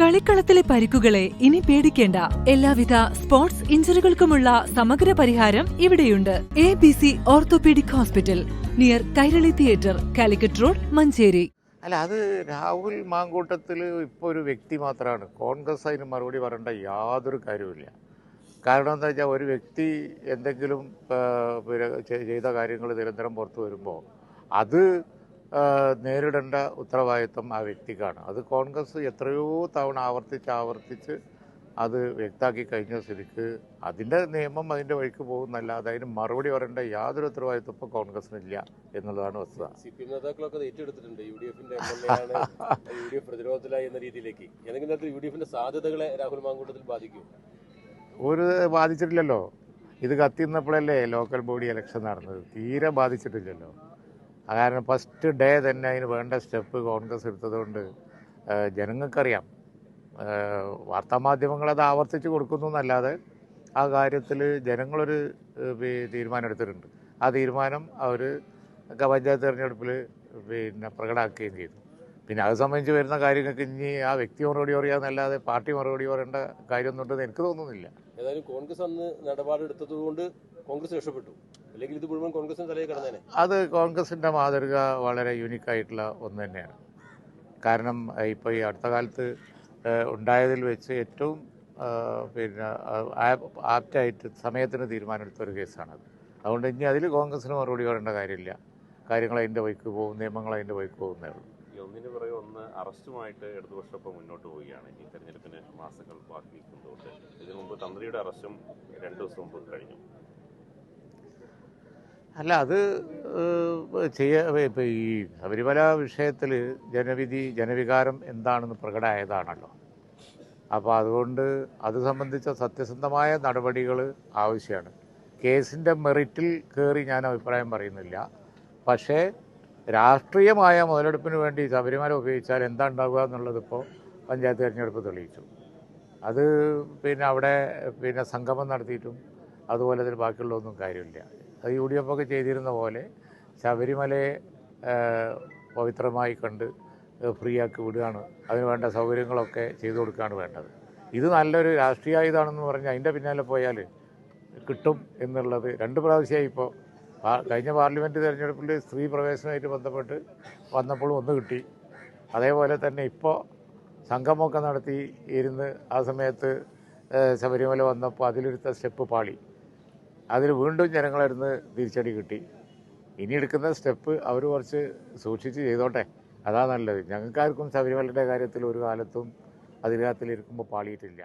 കളിക്കളത്തിലെ പരിക്കുകളെ ഇനി പേടിക്കേണ്ട. എല്ലാവിധ സ്പോർട്സ് ഇഞ്ചുറികൾക്കുമുള്ള സമഗ്ര പരിഹാരം ഇവിടെയുണ്ട്. A B C orthopaedic hospital near Kairali theatre Calicut road Manjeri. അല്ല അത് രാഹുൽ മാങ്കൂട്ടത്തിൽ ഇപ്പോൾ ഒരു വ്യക്തി മാത്രമാണ് കോൺഗ്രസ് അതിന് മറുപടി പറയേണ്ട യാതൊരു കാര്യവുമില്ല. കാരണം എന്താ വെച്ചാൽ ഒരു വ്യക്തി എന്തെങ്കിലും ചെയ്ത കാര്യങ്ങൾ നിരന്തരം പുറത്തു വരുമ്പോൾ അത് നേരിടേണ്ട ഉത്തരവാദിത്വം ആ വ്യക്തിക്കാണ്. അത് കോൺഗ്രസ് എത്രയോ തവണ ആവർത്തിച്ച് ആവർത്തിച്ച് അത് വ്യക്താക്കി കഴിഞ്ഞ സ്ഥിതിക്ക് അതിന്റെ നിയമം അതിന്റെ വഴിക്ക് പോകുന്നല്ല അതിന് മറുപടി പറയേണ്ട യാതൊരു ഉത്തരവാദിത്വം ഇപ്പോൾ കോൺഗ്രസിനില്ല എന്നുള്ളതാണ് വസ്തുത. സി പി എം നേതാക്കളൊക്കെ ഏറ്റെടുത്തിട്ടുണ്ട്. യു ഡി എഫിന്റെ എം എൽ എ ആണ്. യു ഡി എഫ് പ്രതിരോധത്തിലായി എന്ന രീതിയിലേക്ക്. ഏതെങ്കിലും തരത്തിൽ യു ഡി എഫിന്റെ സാധ്യതകളെ രാഹുൽ മാങ്കൂട്ടത്തിൽ ബാധിക്കും ഒരു ബാധിച്ചിട്ടില്ലല്ലോ. ഇത് കത്തിന്നപ്പോഴല്ലേ ലോക്കൽ ബോഡി ഇലക്ഷൻ നടന്നത്. തീരെ ബാധിച്ചിട്ടില്ലല്ലോ. കാരണം ഫസ്റ്റ് ഡേ തന്നെ അതിന് വേണ്ട സ്റ്റെപ്പ് കോൺഗ്രസ് എടുത്തതുകൊണ്ട് ജനങ്ങൾക്കറിയാം. വാർത്താ വാർത്താമാധ്യമങ്ങൾ അത് ആവർത്തിച്ച് കൊടുക്കുന്നു എന്നല്ലാതെ ആ കാര്യത്തിൽ ജനങ്ങളൊരു തീരുമാനം എടുത്തിട്ടുണ്ട്. ആ തീരുമാനം അവർ പഞ്ചായത്ത് തിരഞ്ഞെടുപ്പിൽ പിന്നെ പ്രകടമാക്കുകയും ചെയ്തു. പിന്നെ അത് സംബന്ധിച്ച് വരുന്ന കാര്യങ്ങൾക്ക് ഇനി ആ വ്യക്തി മറുപടി പറയാന്നല്ലാതെ പാർട്ടി മറുപടി പറയേണ്ട കാര്യമൊന്നുണ്ടെന്ന് എനിക്ക് തോന്നുന്നില്ല. ഏതായാലും കോൺഗ്രസ് അന്ന് നിലപാടെടുത്തത് കൊണ്ട് കോൺഗ്രസ് രക്ഷപ്പെട്ടു. അല്ലെങ്കിൽ ഇത് മുഴുവൻ കോൺഗ്രസിന് തലയിൽ കിടന്നേനെ. അത് കോൺഗ്രസിന്റെ മാതൃക വളരെ യൂണിക്കായിട്ടുള്ള ഒന്ന് തന്നെയാണ്. കാരണം ഇപ്പോൾ ഈ അടുത്ത കാലത്ത് ഉണ്ടായതിൽ വെച്ച് ഏറ്റവും പിന്നെ ആപ്റ്റായിട്ട് സമയത്തിന് തീരുമാനമെടുത്ത ഒരു കേസാണത്. അതുകൊണ്ട് ഇനി അതിൽ കോൺഗ്രസിന് മറുപടി പറയേണ്ട കാര്യമില്ല. കാര്യങ്ങൾ അതിന്റെ വഴിക്ക് പോകും നിയമങ്ങൾ അതിന്റെ വഴിക്ക് പോകുന്നേ ഉള്ളൂ. ഒന്നിന് പുറകെ ഒന്ന് അറസ്റ്റുമായിട്ട് ഇടതുപക്ഷം മുന്നോട്ട് പോവുകയാണ്. ഈ തെരഞ്ഞെടുപ്പിന് മാസങ്ങൾ ബാക്കി നിൽക്കുന്നതുകൊണ്ട് ഇതിനു മുമ്പ് തന്ത്രിയുടെ അറസ്റ്റും രണ്ട് ദിവസം മുമ്പ് കഴിഞ്ഞു. അല്ല അത് ചെയ്യ ഇപ്പം ഈ ശബരിമല വിഷയത്തിൽ ജനവിധി ജനവികാരം എന്താണെന്ന് പ്രകടമായതാണല്ലോ. അപ്പോൾ അതുകൊണ്ട് അത് സംബന്ധിച്ച സത്യസന്ധമായ നടപടികൾ ആവശ്യമാണ് കേസിന്റെ മെറിറ്റിൽ കയറി ഞാൻ അഭിപ്രായം പറയുന്നില്ല. പക്ഷേ രാഷ്ട്രീയമായ മുതലെടുപ്പിന് വേണ്ടി ശബരിമല ഉപയോഗിച്ചാൽ എന്താ ഉണ്ടാവുക എന്നുള്ളത് ഇപ്പോൾ പഞ്ചായത്ത് തിരഞ്ഞെടുപ്പ് തെളിയിച്ചു. അത് പിന്നെ അവിടെ പിന്നെ സംഗമം നടത്തിയിട്ടും അതുപോലെ തന്നെ ബാക്കിയുള്ളതൊന്നും കാര്യമില്ല. യു ഡി എഫ് ഒക്കെ ചെയ്തിരുന്ന പോലെ ശബരിമലയെ പവിത്രമായി കണ്ട് ഫ്രീ ആക്കി വിടുകയാണ്. അതിന് വേണ്ട സൗകര്യങ്ങളൊക്കെ ചെയ്തു കൊടുക്കുകയാണ് വേണ്ടത്. ഇത് നല്ലൊരു രാഷ്ട്രീയ ഇതാണെന്ന് പറഞ്ഞാൽ അതിന്റെ പിന്നാലെ പോയാൽ കിട്ടും എന്നുള്ളത് രണ്ട് പ്രാവശ്യമായി ഇപ്പോൾ കഴിഞ്ഞ പാർലമെന്റ് തിരഞ്ഞെടുപ്പിൽ സ്ത്രീ പ്രവേശനവുമായിട്ട് ബന്ധപ്പെട്ട് വന്നപ്പോഴും ഒന്ന് കിട്ടി. അതേപോലെ തന്നെ ഇപ്പോൾ സംഗമമൊക്കെ നടത്തി ഇരുന്ന് ആ സമയത്ത് ശബരിമല വന്നപ്പോൾ അതിലൊരുത്ത സ്റ്റെപ്പ് പാളി. അതിൽ വീണ്ടും ജനങ്ങളെടുന്ന് തിരിച്ചടി കിട്ടി. ഇനി എടുക്കുന്ന സ്റ്റെപ്പ് അവർ കുറച്ച് സൂക്ഷിച്ച് ചെയ്തോട്ടെ. അതാ നല്ലത്. ഞങ്ങൾക്കാർക്കും ശബരിമലയുടെ കാര്യത്തിൽ ഒരു കാലത്തും അധികാരത്തിലിരിക്കുമ്പോൾ പാളിയിട്ടില്ല.